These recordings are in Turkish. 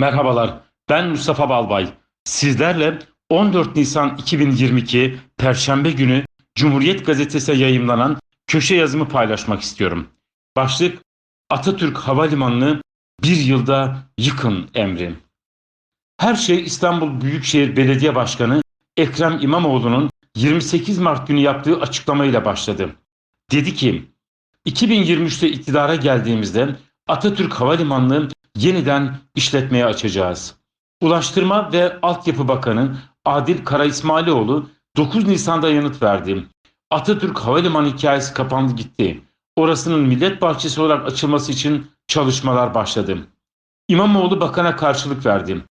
Merhabalar, ben Mustafa Balbay. Sizlerle 14 Nisan 2022 Perşembe günü Cumhuriyet Gazetesi'ne yayımlanan köşe yazımı paylaşmak istiyorum. Başlık Atatürk Havalimanı'nı bir yılda yıkın emri. Her şey İstanbul Büyükşehir Belediye Başkanı Ekrem İmamoğlu'nun 28 Mart günü yaptığı açıklamayla başladı. Dedi ki, 2023'te iktidara geldiğimizde Atatürk Havalimanı'nı yeniden işletmeye açacağız. Ulaştırma ve Altyapı Bakanı Adil Kara İsmailoğlu 9 Nisan'da yanıt verdi. Atatürk Havalimanı hikayesi kapandı gitti. Orasının millet bahçesi olarak açılması için çalışmalar başladı. İmamoğlu bakana karşılık verdi.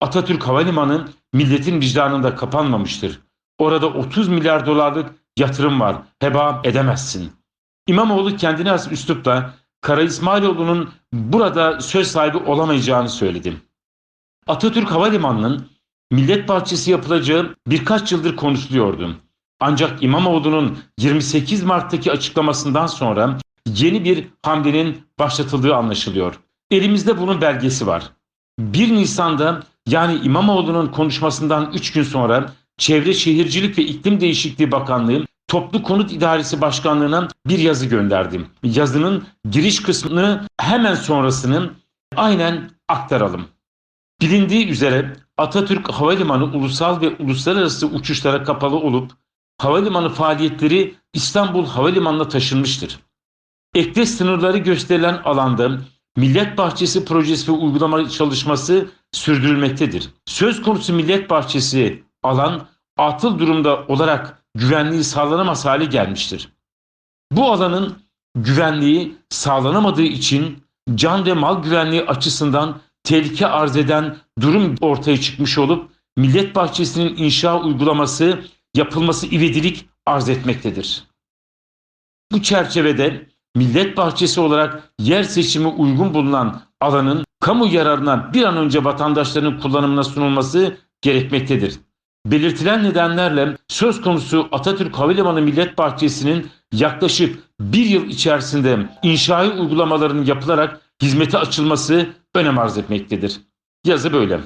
Atatürk Havalimanı milletin vicdanında kapanmamıştır. Orada 30 milyar dolarlık yatırım var. Heba edemezsin. İmamoğlu kendine has üslupla Kara İsmailoğlu'nun burada söz sahibi olamayacağını söyledi. Atatürk Havalimanı'nın Millet Bahçesi yapılacağı birkaç yıldır konuşuluyordu. Ancak İmamoğlu'nun 28 Mart'taki açıklamasından sonra yeni bir hamlenin başlatıldığı anlaşılıyor. Elimizde bunun belgesi var. 1 Nisan'da yani İmamoğlu'nun konuşmasından 3 gün sonra Çevre Şehircilik ve İklim Değişikliği Bakanlığı Toplu Konut İdaresi Başkanlığı'na bir yazı gönderdim. Yazının giriş kısmını hemen sonrasını aynen aktaralım. Bilindiği üzere Atatürk Havalimanı ulusal ve uluslararası uçuşlara kapalı olup havalimanı faaliyetleri İstanbul Havalimanı'na taşınmıştır. Ekte sınırları gösterilen alanda Millet Bahçesi projesi ve uygulama çalışması sürdürülmektedir. Söz konusu Millet Bahçesi alan atıl durumda olarak güvenliği sağlanamaz hale gelmiştir. Bu alanın güvenliği sağlanamadığı için can ve mal güvenliği açısından tehlike arz eden durum ortaya çıkmış olup Millet Bahçesi'nin inşa uygulaması yapılması ivedilik arz etmektedir. Bu çerçevede Millet Bahçesi olarak yer seçimi uygun bulunan alanın kamu yararına bir an önce vatandaşların kullanımına sunulması gerekmektedir. Belirtilen nedenlerle söz konusu Atatürk Havalimanı Millet Bahçesi'nin yaklaşık bir yıl içerisinde inşai uygulamalarının yapılarak hizmete açılması önem arz etmektedir. Yazı böyle.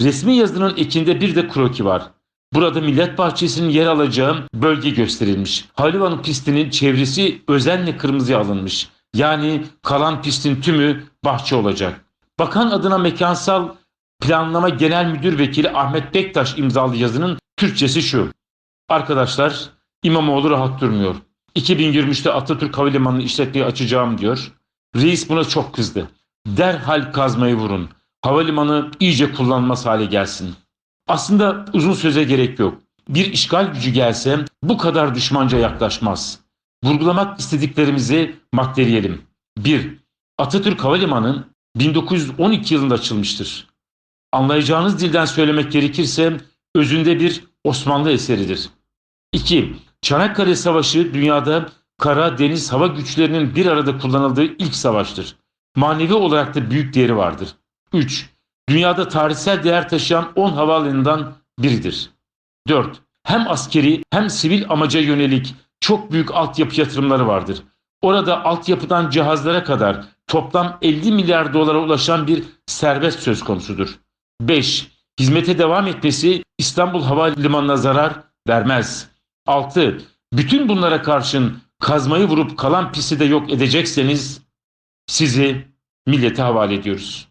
Resmi yazının ekinde bir de kroki var. Burada Millet Bahçesi'nin yer alacağı bölge gösterilmiş. Havalimanı pistinin çevresi özenle kırmızıya alınmış. Yani kalan pistin tümü bahçe olacak. Bakan adına mekansal Planlama Genel Müdür Vekili Ahmet Bektaş imzalı yazının Türkçesi şu. Arkadaşlar İmamoğlu rahat durmuyor. 2023'te Atatürk Havalimanı'nı işletmeyi açacağım diyor. Reis buna çok kızdı. Derhal kazmayı vurun. Havalimanı iyice kullanılmaz hale gelsin. Aslında uzun söze gerek yok. Bir işgal gücü gelse bu kadar düşmanca yaklaşmaz. Vurgulamak istediklerimizi maddeleyelim. 1. Atatürk Havalimanı 1912 yılında açılmıştır. Anlayacağınız dilden söylemek gerekirse özünde bir Osmanlı eseridir. 2. Çanakkale Savaşı dünyada kara, deniz, hava güçlerinin bir arada kullanıldığı ilk savaştır. Manevi olarak da büyük değeri vardır. 3. Dünyada tarihsel değer taşıyan 10 havaalanından biridir. 4. Hem askeri hem sivil amaca yönelik çok büyük altyapı yatırımları vardır. Orada altyapıdan cihazlara kadar toplam 50 milyar dolara ulaşan bir servet söz konusudur. 5. Hizmete devam etmesi İstanbul Havalimanı'na zarar vermez. 6. Bütün bunlara karşın kazmayı vurup kalan pisti de yok edecekseniz sizi millete havale ediyoruz.